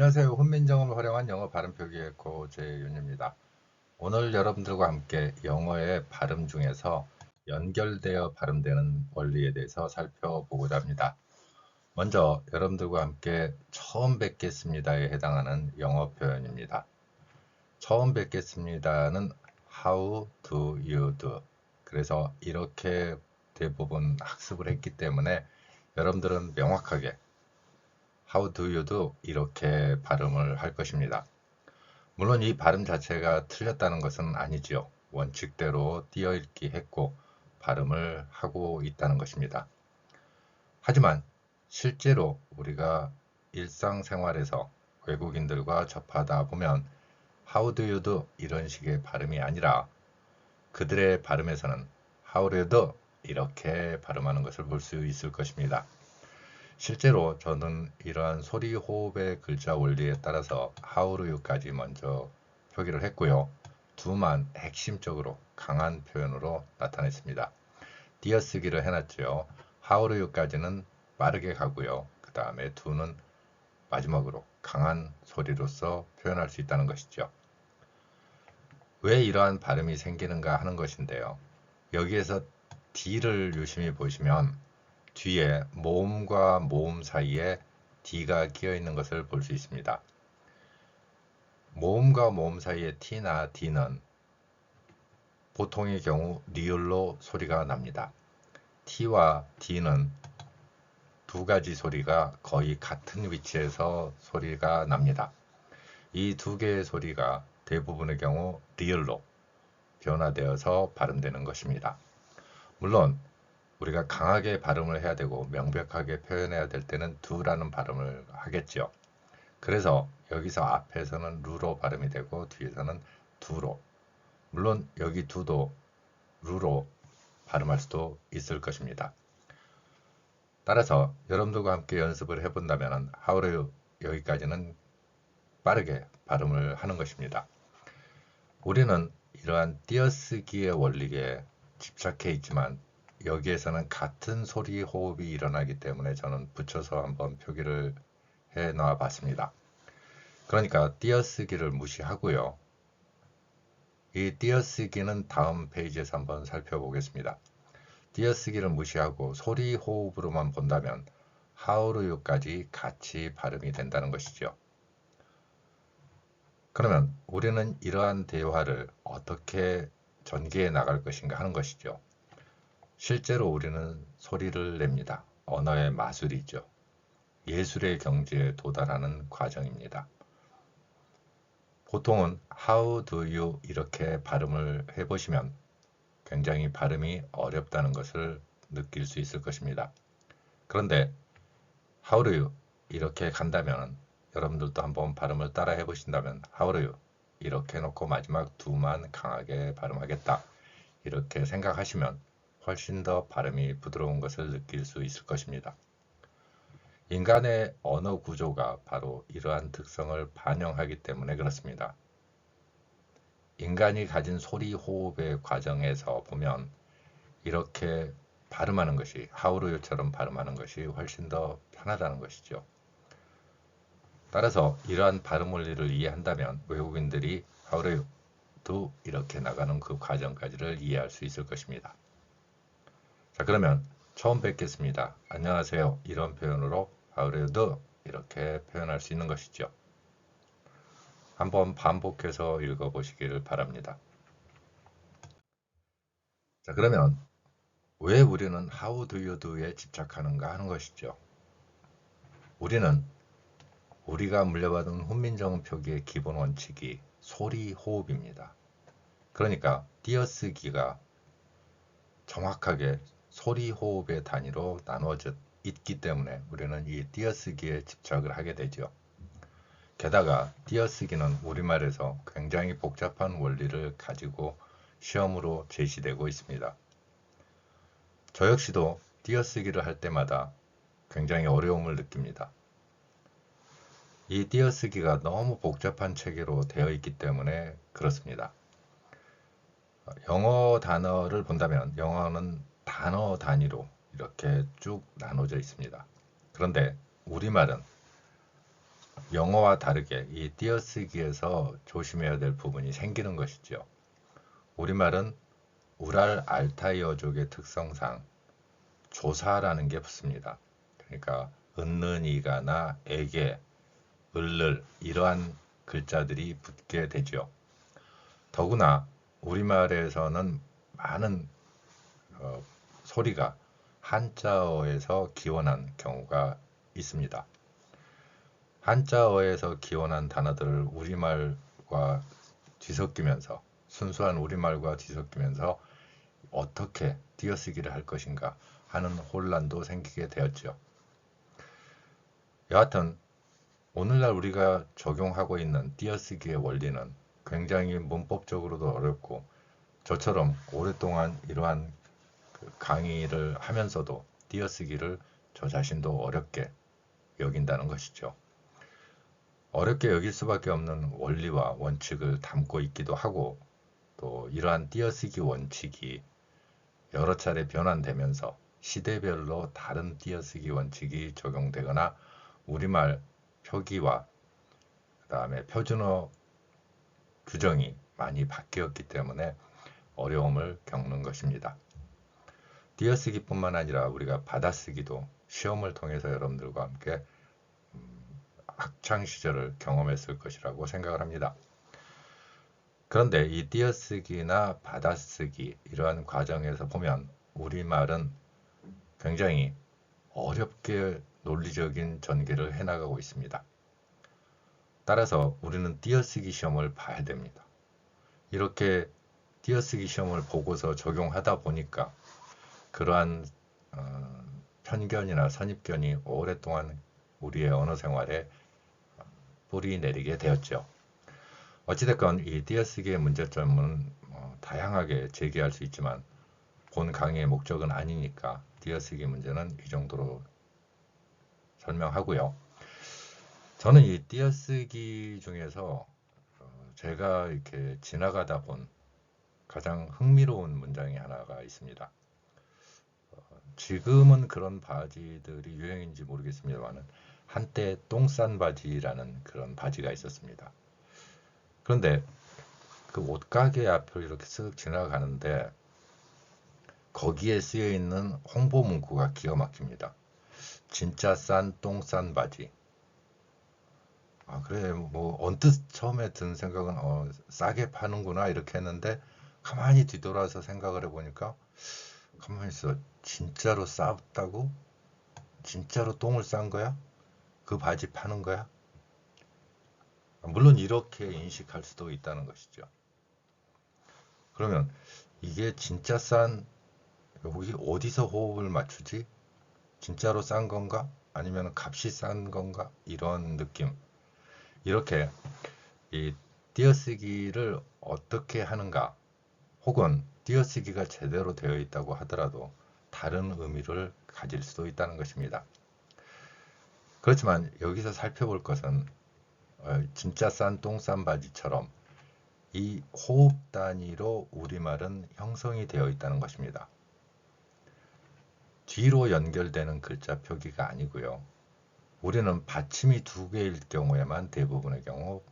안녕하세요. 훈민정음을 활용한 영어 발음 표기의 고재윤입니다. 오늘 여러분들과 함께 영어의 발음 중에서 연결되어 발음되는 원리에 대해서 살펴보고자 합니다. 먼저 여러분들과 함께 처음 뵙겠습니다에 해당하는 영어 표현입니다. 처음 뵙겠습니다는 How do you do? 그래서 이렇게 대부분 학습을 했기 때문에 여러분들은 명확하게 How do you do? 이렇게 발음을 할 것입니다. 물론 이 발음 자체가 틀렸다는 것은 아니지요. 원칙대로 띄어읽기 했고 발음을 하고 있다는 것입니다. 하지만 실제로 우리가 일상생활에서 외국인들과 접하다 보면 How do you do? 이런 식의 발음이 아니라 그들의 발음에서는 How do you? 이렇게 발음하는 것을 볼 수 있을 것입니다. 실제로 저는 이러한 소리 호흡의 글자 원리에 따라서 하우르유까지 먼저 표기를 했고요. 두만 핵심적으로 강한 표현으로 나타냈습니다. 띄어쓰기를 해놨죠. 하우르유까지는 빠르게 가고요. 그 다음에 두는 마지막으로 강한 소리로서 표현할 수 있다는 것이죠. 왜 이러한 발음이 생기는가 하는 것인데요. 여기에서 D를 유심히 보시면 뒤에 모음과 모음 사이에 D가 끼어 있는 것을 볼 수 있습니다. 모음과 모음 사이에 T나 D는 보통의 경우 리을로 소리가 납니다. T와 D는 두 가지 소리가 거의 같은 위치에서 소리가 납니다. 이 두 개의 소리가 대부분의 경우 리을로 변화되어서 발음되는 것입니다. 물론 우리가 강하게 발음을 해야 되고 명백하게 표현해야 될 때는 두라는 발음을 하겠죠. 그래서 여기서 앞에서는 루로 발음이 되고 뒤에서는 두로. 물론 여기 두도 루로 발음할 수도 있을 것입니다. 따라서 여러분들과 함께 연습을 해본다면 하우르 여기까지는 빠르게 발음을 하는 것입니다. 우리는 이러한 띄어쓰기의 원리에 집착해 있지만 여기에서는 같은 소리 호흡이 일어나기 때문에 저는 붙여서 한번 표기를 해 놔 봤습니다. 그러니까 띄어쓰기를 무시하고요. 이 띄어쓰기는 다음 페이지에서 한번 살펴보겠습니다. 띄어쓰기를 무시하고 소리 호흡으로만 본다면 하우르유까지 같이 발음이 된다는 것이죠. 그러면 우리는 이러한 대화를 어떻게 전개해 나갈 것인가 하는 것이죠. 실제로 우리는 소리를 냅니다. 언어의 마술이죠. 예술의 경지에 도달하는 과정입니다. 보통은 how do you 이렇게 발음을 해보시면 굉장히 발음이 어렵다는 것을 느낄 수 있을 것입니다. 그런데 how do you 이렇게 간다면 여러분들도 한번 발음을 따라 해보신다면 how do you 이렇게 해놓고 마지막 두만 강하게 발음하겠다 이렇게 생각하시면 훨씬 더 발음이 부드러운 것을 느낄 수 있을 것입니다. 인간의 언어 구조가 바로 이러한 특성을 반영하기 때문에 그렇습니다. 인간이 가진 소리 호흡의 과정에서 보면 이렇게 발음하는 것이 하우르요처럼 발음하는 것이 훨씬 더 편하다는 것이죠. 따라서 이러한 발음 원리를 이해한다면 외국인들이 하우르요도 이렇게 나가는 그 과정까지를 이해할 수 있을 것입니다. 자 그러면 처음 뵙겠습니다. 안녕하세요. 이런 표현으로 하우레드 이렇게 표현할 수 있는 것이죠. 한번 반복해서 읽어보시기를 바랍니다. 자 그러면 왜 우리는 how do you do에 집착하는가 하는 것이죠. 우리는 우리가 물려받은 훈민정음 표기의 기본 원칙이 소리 호흡입니다. 그러니까 띄어쓰기가 정확하게 소리 호흡의 단위로 나누어져 있기 때문에 우리는 이 띄어쓰기에 집착을 하게 되죠. 게다가 띄어쓰기는 우리말에서 굉장히 복잡한 원리를 가지고 시험으로 제시되고 있습니다. 저 역시도 띄어쓰기를 할 때마다 굉장히 어려움을 느낍니다. 이 띄어쓰기가 너무 복잡한 체계로 되어 있기 때문에 그렇습니다. 영어 단어를 본다면 영어는 단어 단위로 이렇게 쭉 나눠져 있습니다. 그런데 우리말은 영어와 다르게 이 띄어쓰기에서 조심해야 될 부분이 생기는 것이죠. 우리말은 우랄 알타이어족의 특성상 조사라는 게 붙습니다. 그러니까 은는이가나 에게, 을를 이러한 글자들이 붙게 되죠. 더구나 우리말에서는 많은 어, 소리가 한자어에서 기원한 경우가 있습니다. 한자어에서 기원한 단어들을 우리말과 뒤섞이면서 순수한 우리말과 뒤섞이면서 어떻게 띄어쓰기를 할 것인가 하는 혼란도 생기게 되었죠. 여하튼 오늘날 우리가 적용하고 있는 띄어쓰기의 원리는 굉장히 문법적으로도 어렵고 저처럼 오랫동안 이러한 그 강의를 하면서도 띄어쓰기를 저 자신도 어렵게 여긴다는 것이죠. 어렵게 여길 수밖에 없는 원리와 원칙을 담고 있기도 하고 또 이러한 띄어쓰기 원칙이 여러 차례 변환되면서 시대별로 다른 띄어쓰기 원칙이 적용되거나 우리말 표기와 그 다음에 표준어 규정이 많이 바뀌었기 때문에 어려움을 겪는 것입니다. 띄어쓰기뿐만 아니라 우리가 받아쓰기도 시험을 통해서 여러분들과 함께 음, 학창 시절을 경험했을 것이라고 생각을 합니다. 그런데 이 띄어쓰기나 받아쓰기 이러한 과정에서 보면 우리말은 굉장히 어렵게 논리적인 전개를 해나가고 있습니다. 따라서 우리는 띄어쓰기 시험을 봐야 됩니다. 이렇게 띄어쓰기 시험을 보고서 적용하다 보니까 그러한 어, 편견이나 선입견이 오랫동안 우리의 언어 생활에 뿌리 내리게 되었죠. 어찌됐건 이 띄어쓰기의 문제점은 어, 다양하게 제기할 수 있지만 본 강의의 목적은 아니니까 띄어쓰기 문제는 이 정도로 설명하고요. 저는 이 띄어쓰기 중에서 어, 제가 이렇게 지나가다 본 가장 흥미로운 문장이 하나가 있습니다. 어, 지금은 그런 바지들이 유행인지 모르겠습니다만 한때 똥싼 바지라는 그런 바지가 있었습니다. 그런데 그 옷가게 앞을 이렇게 쓱 지나가는데 거기에 쓰여 있는 홍보 문구가 기가 막힙니다. 진짜 싼 똥 싼 바지. 아 그래 뭐 언뜻 처음에 든 생각은 어, 싸게 파는구나 이렇게 했는데 가만히 뒤돌아서 생각을 해보니까 가만히 있어 진짜로 쌌다고? 진짜로 똥을 싼 거야? 그 바지 파는 거야? 물론 이렇게 인식할 수도 있다는 것이죠. 그러면 이게 진짜 싼 여기 어디서 호흡을 맞추지? 진짜로 싼 건가? 아니면 값이 싼 건가? 이런 느낌. 이렇게 이 띄어쓰기를 어떻게 하는가? 혹은 띄어쓰기가 제대로 되어 있다고 하더라도 다른 의미를 가질 수도 있다는 것입니다. 그렇지만 여기서 살펴볼 것은 어, 진짜 싼 똥 싼 바지처럼 이 호흡 단위로 우리말은 형성이 되어 있다는 것입니다. 뒤로 연결되는 글자 표기가 아니고요. 우리는 받침이 두 개일 경우에만 대부분의 경우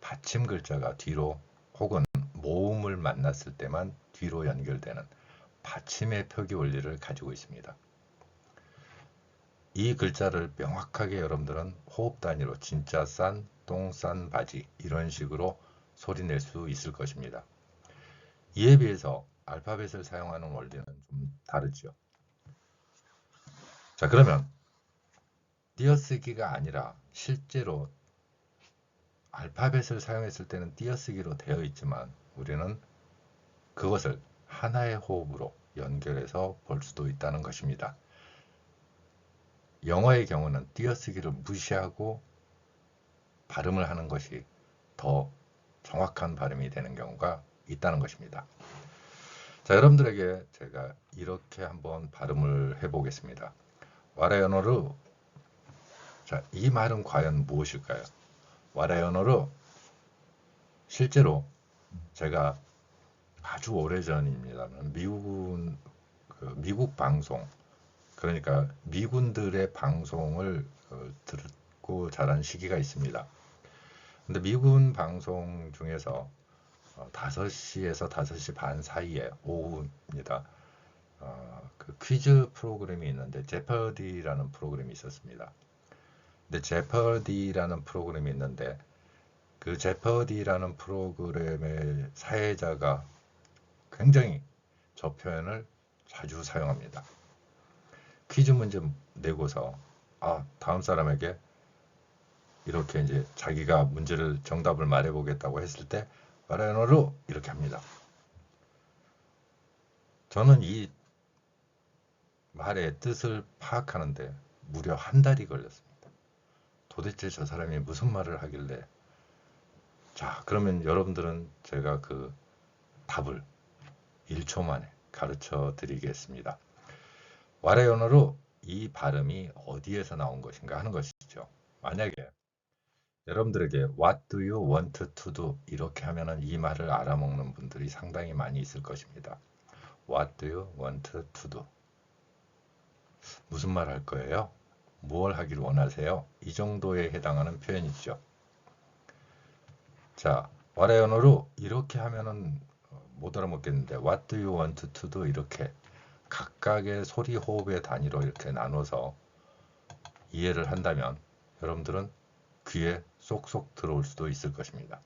받침 글자가 뒤로 혹은 모음을 만났을 때만 뒤로 연결되는 받침의 표기 원리를 가지고 있습니다. 이 글자를 명확하게 여러분들은 호흡 단위로 진짜 싼, 똥 싼 바지 이런 식으로 소리 낼 수 있을 것입니다. 이에 비해서 알파벳을 사용하는 원리는 좀 다르죠. 자 그러면 띄어쓰기가 아니라 실제로 알파벳을 사용했을 때는 띄어쓰기로 되어 있지만 우리는 그것을 하나의 호흡으로 연결해서 볼 수도 있다는 것입니다. 영어의 경우는 띄어쓰기를 무시하고 발음을 하는 것이 더 정확한 발음이 되는 경우가 있다는 것입니다. 자, 여러분들에게 제가 이렇게 한번 발음을 해 보겠습니다. 와라연어로 자, 이 말은 과연 무엇일까요? 와라연어로 실제로 제가 아주 오래전입니다만 미국은 그 미국 방송 그러니까 미군들의 방송을 어, 듣고 자란 시기가 있습니다. 근데 미군 방송 중에서 어, 5시에서 5시 반 사이에 오후입니다. 어, 그 퀴즈 프로그램이 있는데 제퍼디라는 프로그램이 있었습니다. 근데 제퍼디라는 프로그램이 있는데 그 제퍼디라는 프로그램의 사회자가 굉장히 저 표현을 자주 사용합니다. 퀴즈 문제 내고서 아 다음 사람에게 이렇게 이제 자기가 문제를 정답을 말해보겠다고 했을 때 말하노로 이렇게 합니다. 저는 이 말의 뜻을 파악하는데 무려 한 달이 걸렸습니다. 도대체 저 사람이 무슨 말을 하길래 자 그러면 여러분들은 제가 그 답을 1초 만에 가르쳐 드리겠습니다. 와레 언어로 이 발음이 어디에서 나온 것인가 하는 것이죠. 만약에 여러분들에게 What do you want to do? 이렇게 하면은 이 말을 알아먹는 분들이 상당히 많이 있을 것입니다. What do you want to do? 무슨 말 할 거예요? 무엇 하기를 원하세요? 이 정도에 해당하는 표현이죠. 자, 와레 언어로 이렇게 하면은 못 알아먹겠는데 What do you want to do? 이렇게 각각의 소리 호흡의 단위로 이렇게 나눠서 이해를 한다면 여러분들은 귀에 쏙쏙 들어올 수도 있을 것입니다.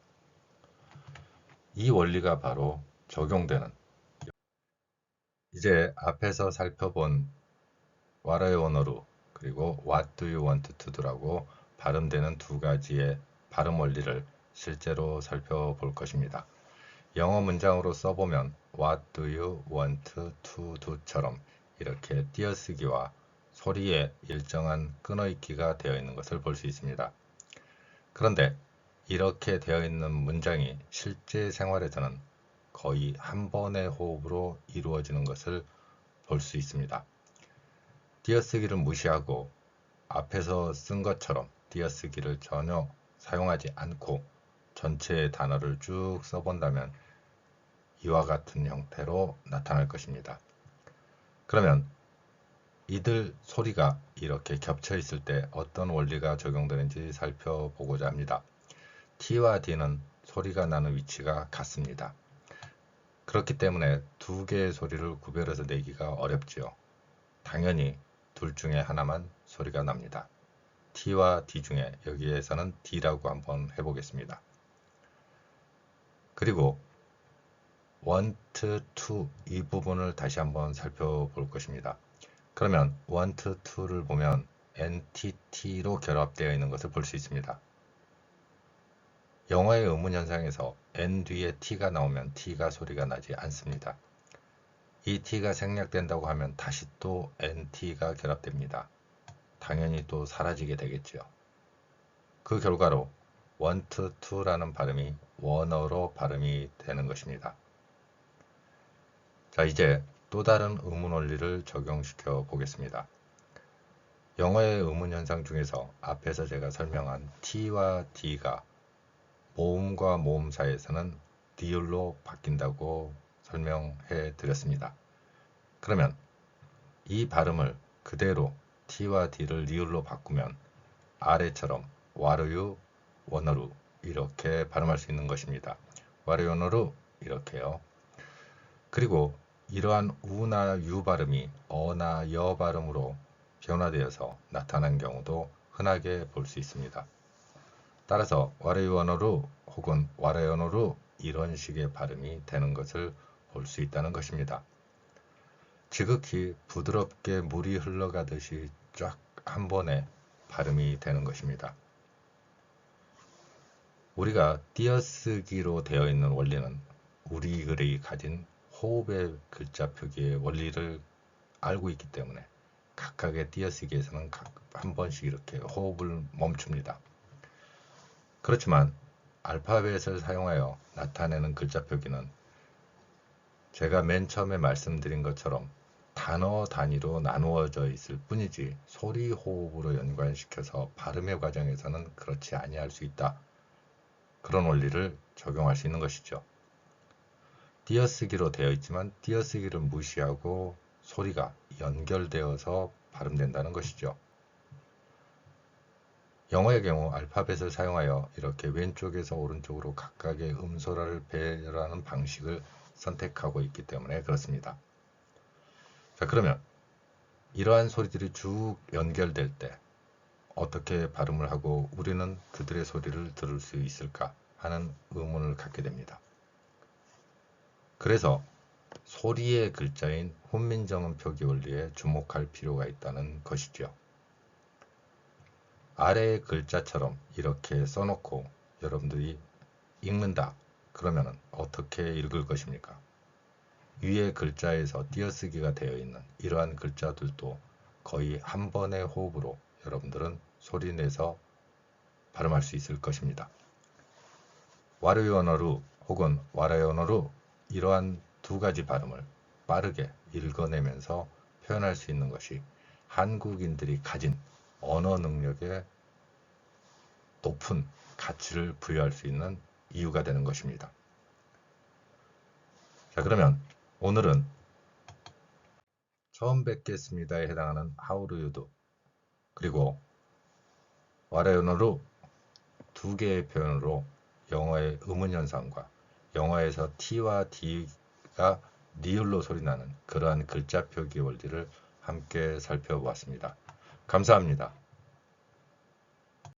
이 원리가 바로 적용되는 이제 앞에서 살펴본 와라의 언어로 그리고 What do you want to do라고 발음되는 두 가지의 발음 원리를 실제로 살펴볼 것입니다. 영어 문장으로 써보면 What do you want to do처럼 이렇게 띄어쓰기와 소리에 일정한 끊어있기가 되어 있는 것을 볼 수 있습니다. 그런데 이렇게 되어 있는 문장이 실제 생활에서는 거의 한 번의 호흡으로 이루어지는 것을 볼 수 있습니다. 띄어쓰기를 무시하고 앞에서 쓴 것처럼 띄어쓰기를 전혀 사용하지 않고 전체의 단어를 쭉 써본다면 이와 같은 형태로 나타날 것입니다. 그러면 이들 소리가 이렇게 겹쳐 있을 때 어떤 원리가 적용되는지 살펴보고자 합니다. T와 D는 소리가 나는 위치가 같습니다. 그렇기 때문에 두 개의 소리를 구별해서 내기가 어렵지요. 당연히 둘 중에 하나만 소리가 납니다. T와 D 중에 여기에서는 D라고 한번 해보겠습니다. 그리고 want to 이 부분을 다시 한번 살펴볼 것입니다. 그러면 want to를 보면 NTT로 결합되어 있는 것을 볼 수 있습니다. 영어의 의문 현상에서 N 뒤에 T가 나오면 T가 소리가 나지 않습니다. 이 T가 생략된다고 하면 다시 또 NT가 결합됩니다. 당연히 또 사라지게 되겠죠. 그 결과로 want to라는 발음이 원어로 발음이 되는 것입니다. 자, 이제 또 다른 의문 원리를 적용시켜 보겠습니다. 영어의 의문 현상 중에서 앞에서 제가 설명한 T와 D가 모음과 모음 사이에서는 디율로 바뀐다고 설명해 드렸습니다. 그러면 이 발음을 그대로 T와 D를 리을로 바꾸면 아래처럼 와르유, 원어루 이렇게 발음할 수 있는 것입니다. 와르유, 원어루 이렇게요. 그리고 이러한 우나 유 발음이 어나 여 발음으로 변화되어서 나타난 경우도 흔하게 볼 수 있습니다. 따라서 와레원어로 혹은 와레언어로 이런 식의 발음이 되는 것을 볼 수 있다는 것입니다. 지극히 부드럽게 물이 흘러가듯이 쫙 한 번에 발음이 되는 것입니다. 우리가 띄어쓰기로 되어 있는 원리는 우리 글이 가진 호흡의 글자 표기의 원리를 알고 있기 때문에 각각의 띄어쓰기에서는 한 번씩 이렇게 호흡을 멈춥니다. 그렇지만 알파벳을 사용하여 나타내는 글자 표기는 제가 맨 처음에 말씀드린 것처럼 단어 단위로 나누어져 있을 뿐이지 소리 호흡으로 연관시켜서 발음의 과정에서는 그렇지 아니할 수 있다. 그런 원리를 적용할 수 있는 것이죠. 띄어쓰기로 되어 있지만 띄어쓰기를 무시하고 소리가 연결되어서 발음된다는 것이죠. 영어의 경우 알파벳을 사용하여 이렇게 왼쪽에서 오른쪽으로 각각의 음소라를 배열하는 방식을 선택하고 있기 때문에 그렇습니다. 자 그러면 이러한 소리들이 쭉 연결될 때 어떻게 발음을 하고 우리는 그들의 소리를 들을 수 있을까 하는 의문을 갖게 됩니다. 그래서 소리의 글자인 훈민정음 표기 원리에 주목할 필요가 있다는 것이죠. 아래의 글자처럼 이렇게 써놓고 여러분들이 읽는다. 그러면 어떻게 읽을 것입니까? 위의 글자에서 띄어쓰기가 되어 있는 이러한 글자들도 거의 한 번의 호흡으로 여러분들은 소리내서 발음할 수 있을 것입니다. 와르이 언어로 혹은 와라이 언어로 이러한 두 가지 발음을 빠르게 읽어내면서 표현할 수 있는 것이 한국인들이 가진 언어 능력에 높은 가치를 부여할 수 있는 이유가 되는 것입니다. 자 그러면 오늘은 처음 뵙겠습니다에 해당하는 do 그리고 와라이 언어로 두 개의 표현으로 영어의 의문현상과 영어에서 T와 D가 리을로 소리나는 그러한 글자 표기 원리를 함께 살펴보았습니다. 감사합니다.